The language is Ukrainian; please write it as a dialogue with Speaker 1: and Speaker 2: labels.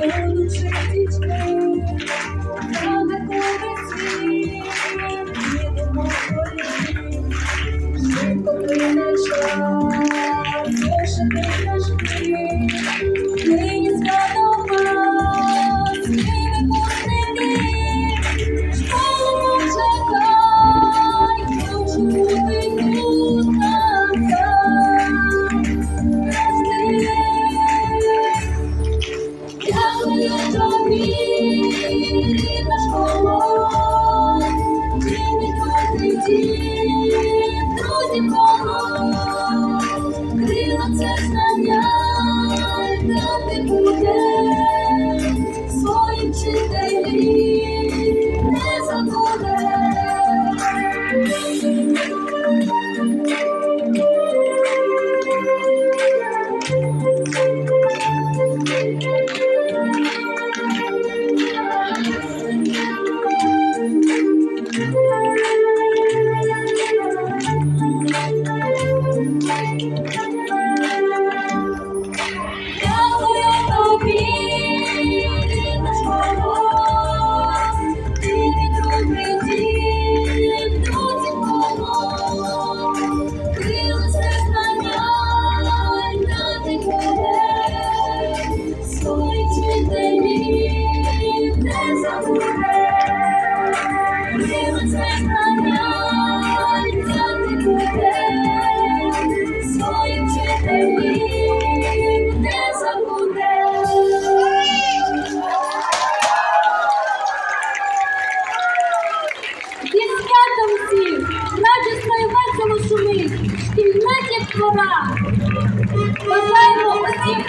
Speaker 1: and i'm друзі крила це знання, дати буде. Своїм вчителі, Радісно і весело шумить, спільнать як хвора. Бажаємо усім